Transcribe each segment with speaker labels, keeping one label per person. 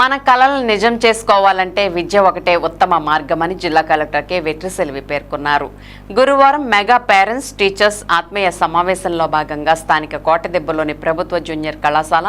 Speaker 1: మన కళలను నిజం చేసుకోవాలంటే విద్య ఒకటే ఉత్తమ మార్గమని జిల్లా కలెక్టర్ కె. వెట్రిసెల్వి పేర్కొన్నారు. గురువారం మెగా పేరెంట్స్ టీచర్స్ ఆత్మీయ సమావేశంలో భాగంగా స్థానిక కోటదెబ్బలోని ప్రభుత్వ జూనియర్ కళాశాల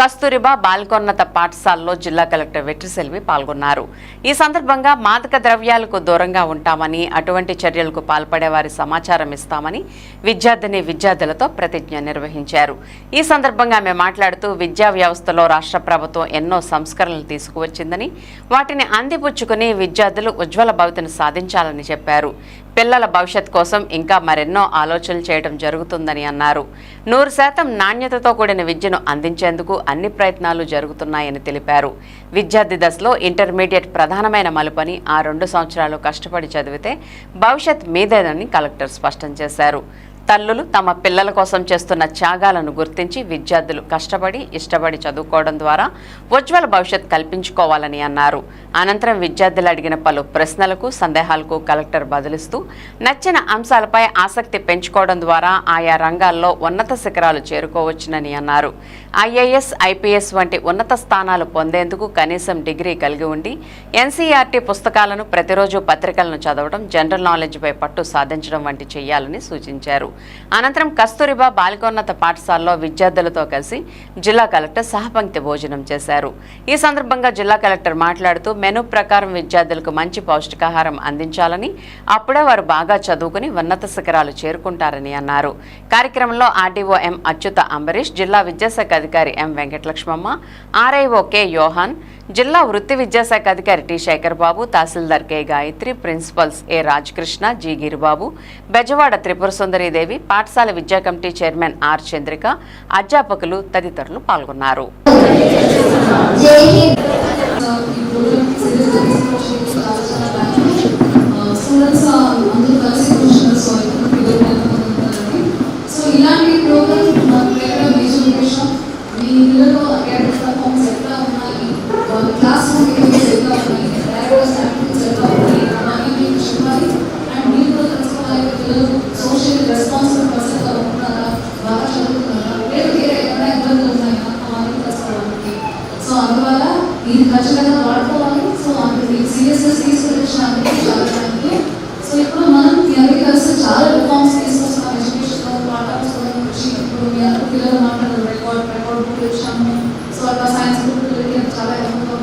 Speaker 1: కస్తూరిబా బాలికోన్నత పాఠశాలలో జిల్లా కలెక్టర్ వెట్రిసెల్వి పాల్గొన్నారు. ఈ సందర్భంగా మాదక ద్రవ్యాలకు దూరంగా ఉంటామని అటువంటి చర్యలకు పాల్పడే వారి సమాచారం ఇస్తామని విద్యార్థిని విద్యార్థులతో ప్రతిజ్ఞ నిర్వహించారు. ఈ సందర్భంగా ఆమె మాట్లాడుతూ విద్యా వ్యవస్థలో రాష్ట్ర ప్రభుత్వం ఎన్నో సంస్కరణలు తీసుకువచ్చిందని వాటిని అందిపుచ్చుకుని విద్యార్థులు ఉజ్వల భవితను సాధించాలని చెప్పారు. పిల్లల భవిష్యత్ కోసం ఇంకా మరెన్నో ఆలోచనలు చేయడం జరుగుతుందని అన్నారు. నూరు శాతం నాణ్యతతో కూడిన విద్యను అందించేందుకు అన్ని ప్రయత్నాలు జరుగుతున్నాయని తెలిపారు. విద్యార్థి దశలో ఇంటర్మీడియట్ ప్రధానమైన మలుపని ఆ రెండు సంవత్సరాలు కష్టపడి చదివితే భవిష్యత్ మీదేనని కలెక్టర్ స్పష్టం చేశారు. తల్లులు తమ పిల్లల కోసం చేస్తున్న త్యాగాలను గుర్తించి విద్యార్థులు కష్టపడి ఇష్టపడి చదువుకోవడం ద్వారా ఉజ్వల భవిష్యత్ కల్పించుకోవాలని అన్నారు. అనంతరం విద్యార్థులు అడిగిన పలు ప్రశ్నలకు సందేహాలకు కలెక్టర్ బదులిస్తూ నచ్చిన అంశాలపై ఆసక్తి పెంచుకోవడం ద్వారా ఆయా రంగాల్లో ఉన్నత శిఖరాలు చేరుకోవచ్చునని అన్నారు. ఐఏఎస్ ఐపీఎస్ వంటి ఉన్నత స్థానాలు పొందేందుకు కనీసం డిగ్రీ కలిగి ఉండి ఎన్సీఆర్టీ పుస్తకాలను ప్రతిరోజు పత్రికలను చదవడం జనరల్ నాలెడ్జ్పై పట్టు సాధించడం వంటి చేయాలని సూచించారు. అనంతరం కస్తూరిబా బాలికోన్నత పాఠశాలలో విద్యార్థులతో కలిసి జిల్లా కలెక్టర్ సహపంక్తి భోజనం చేశారు. ఈ సందర్భంగా జిల్లా కలెక్టర్ మాట్లాడుతూ మెను ప్రకారం విద్యార్థులకు మంచి పౌష్టికాహారం అందించాలని అప్పుడే వారు బాగా చదువుకుని ఉన్నత శిఖరాలు చేరుకుంటారని అన్నారు. కార్యక్రమంలో ఆర్డీఓ ఎం అచ్యుత అంబరీష్ జిల్లా విద్యాశాఖ అధికారి M Venkatalakshmamma RIO K Yohan జిల్లా వృత్తి విద్యాశాఖ అధికారి T Shekhar Babu tahsildar K Gayatri principals A Rajakrishna G Giribabu Bezawada Tripura Sundaridevi పాఠశాల విద్యా కమిటీ చైర్మన్ ఆర్ చంద్రిక అధ్యాపకులు తదితరులు పాల్గొన్నారు.
Speaker 2: ఇలాంటి క్లాస్ రూమ్ అండ్ మీరు సోషల్ రెస్పాన్సిబుల్ పర్సన్గా ఉంటున్నారా బాగా చదువుతున్నారా లేదు వేరే ఏమైనా ఇబ్బందులు ఉన్నాయా సో అందువల్ల ఇది ఖచ్చితంగా వాడుకోవాలి సో అందుకు సీరియస్నెస్ తీసుకొచ్చినందుకు చాలా థ్యాంక్ యూ సో ఇప్పుడు మనం మీ అందరికీ కలిసి చాలా రిఫార్మ్స్ తీసుకొస్తున్నాం ఎడ్యుకేషన్లో పాఠాలు నుంచి ఇప్పుడు మీ అందరూ పిల్లలు మాట్లాడారు రికార్డ్ రికార్డ్ బుక్ ఇచ్చాము సో అట్లా సైన్స్ బుక్ పిల్లలకి చాలా ఎక్కువ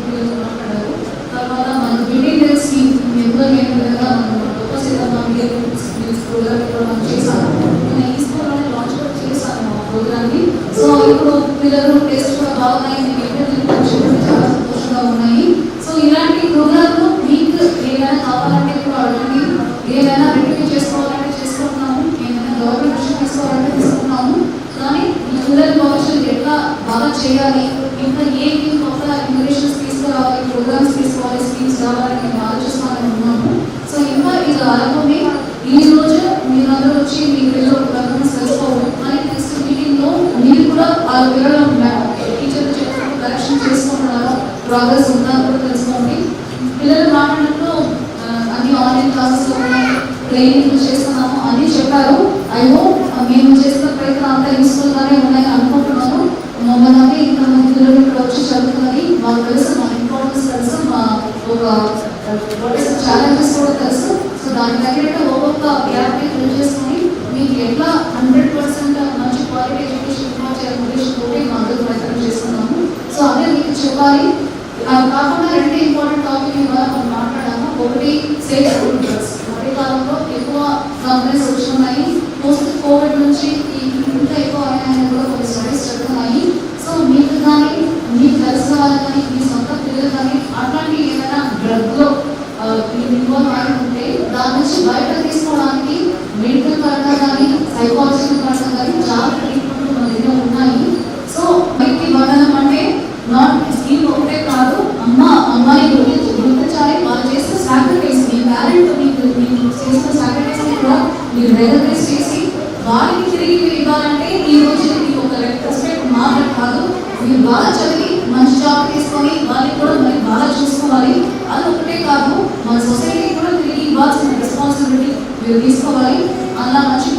Speaker 2: పిల్లలు మాట్లాడారు తర్వాత మన బిల్డింగ్ డేస్ మీ ఎంతో లేని విధంగా మనం గొప్ప సీతమ్మ ప్రోగ్రామ్ కూడా మనం చేశాము నేను ఈ స్కూల్లోనే లాంచ్ కూడా చేశాను ఆ ప్రోగ్రామ్ని సో ఇప్పుడు పిల్లలు టేస్ట్ కూడా బాగున్నాయి మీకు చాలా సంతోషంగా ఉన్నాయి సో ఇలాంటి ప్రోగ్రాంలు మీకు ఏమైనా కావాలంటే కూడా అడగండి ఏమైనా రిటర్న్ చేసుకోవాలంటే చేసుకుంటున్నాము ఏమైనా గవర్నమెంట్ విషయం తీసుకోవాలంటే తీసుకుంటున్నాము కానీ మీ పిల్లల భవిష్యత్తు ఎట్లా బాగా చేయాలి ఇంకా ఏ కొత్త ఇన్వెషన్స్ తీసుకురావాలి ప్రోగ్రామ్స్ తీసుకోవాలి స్కీమ్స్ రావాలని మేము ఆలోచిస్తామని ఉన్నాము సో ఇంకా ఇది ఆరంభమే ఈ రోజు మీరందరూ వచ్చి మీ పిల్లలు ప్రోగ్రామ్స్ తెలుసుకోవాలి కానీ నెక్స్ట్ మీటింగ్లో మీరు కూడా ఆ పిల్లలు టీచర్ చెప్పినట్టు కరెక్షన్ చేసుకుంటున్నారో. ప్రోగ్రెస్ ఉందా కూడా తెలుసుకోండి. పిల్లలు మాట్లాడినప్పుడు అన్ని ఆన్లైన్ క్లాసెస్ ఉన్నాయి ట్రైనింగ్ చేస్తున్నాము. అని చెప్పారు. ఐ హోప్ మేము చేస్తున్న ప్రయత్నం అంతా యూస్ఫుల్ గానే ఉన్నాయి అనుకుంటున్నాను మమ్మల్ని ఇంతమంది పిల్లలు ఇక్కడ వచ్చి చదువుతున్నది మాకు తెలుసు మా ఇంపార్టెన్స్ తెలుసు మా ఒక ఛాలెంజెస్ కూడా తెలుసు. సో దాని తగ్గట్టు ఒక్కొక్క గ్యాప్ ఫిల్ చేసుకొని మీకు ఎట్లా హండ్రెడ్ పర్సెంట్ మంచి క్వాలిటీ ఎడ్యుకేషన్ ఇవ్వాలి చేయాలని ఉద్దేశంతో మా అందరూ ప్రయత్నం చేస్తున్నాము సో అదే మీకు అవి కాకుండా రెండు ఇంపార్టెంట్ టాపిక్ ఇవాళ మనం మాట్లాడాము. ఒకటి సేఫ్ స్కూల్ డ్రగ్స్ మధ్య కాలంలో ఎక్కువ కంపెనీస్ వచ్చినాయి పోస్ట్ కోవిడ్ నుంచి ఇంకా ఎక్కువ అయినా కూడా కొన్ని స్టడీస్ చెప్తున్నాయి. సో మీకు కానీ మీకు తెలిసిన వాళ్ళు కానీ మీ సొంత పిల్లలు కానీ అట్లాంటి ఏదైనా డ్రగ్లో మీరు ఇన్వాల్వ్ అయి ఉంటే దాని నుంచి బయట తీసుకోవడానికి మెడికల్ పరంగా కానీ సైకాలజికల్ పరంగా కానీ చాలా ట్రీట్మెంట్ మన దగ్గర ఉన్నాయి సో వ్యక్తి బంధనం అంటే నాట్ స్కీమ్ ఒకటే కాదు అమ్మ అమ్మాయి గురించి గుర్తించాలి వాళ్ళు చేసిన సాక్రిఫైస్ మీ పేరెంట్ మీకు మీకు చేసిన సాక్రిఫైస్ కూడా మీరు రికగ్నైజ్ చేసి వారికి తిరిగి మీరు ఇవ్వాలంటే ఈ రోజు మీకు ఒక రెస్పెక్ట్ మాత్రం కాదు. మీరు బాగా చదివి మంచి జాబ్ తీసుకొని వాళ్ళని కూడా మరి బాగా చూసుకోవాలి. అది ఒకటే కాదు మన సొసైటీ కూడా తిరిగి ఇవ్వాల్సిన రెస్పాన్సిబిలిటీ మీరు తీసుకోవాలి. అలా మంచి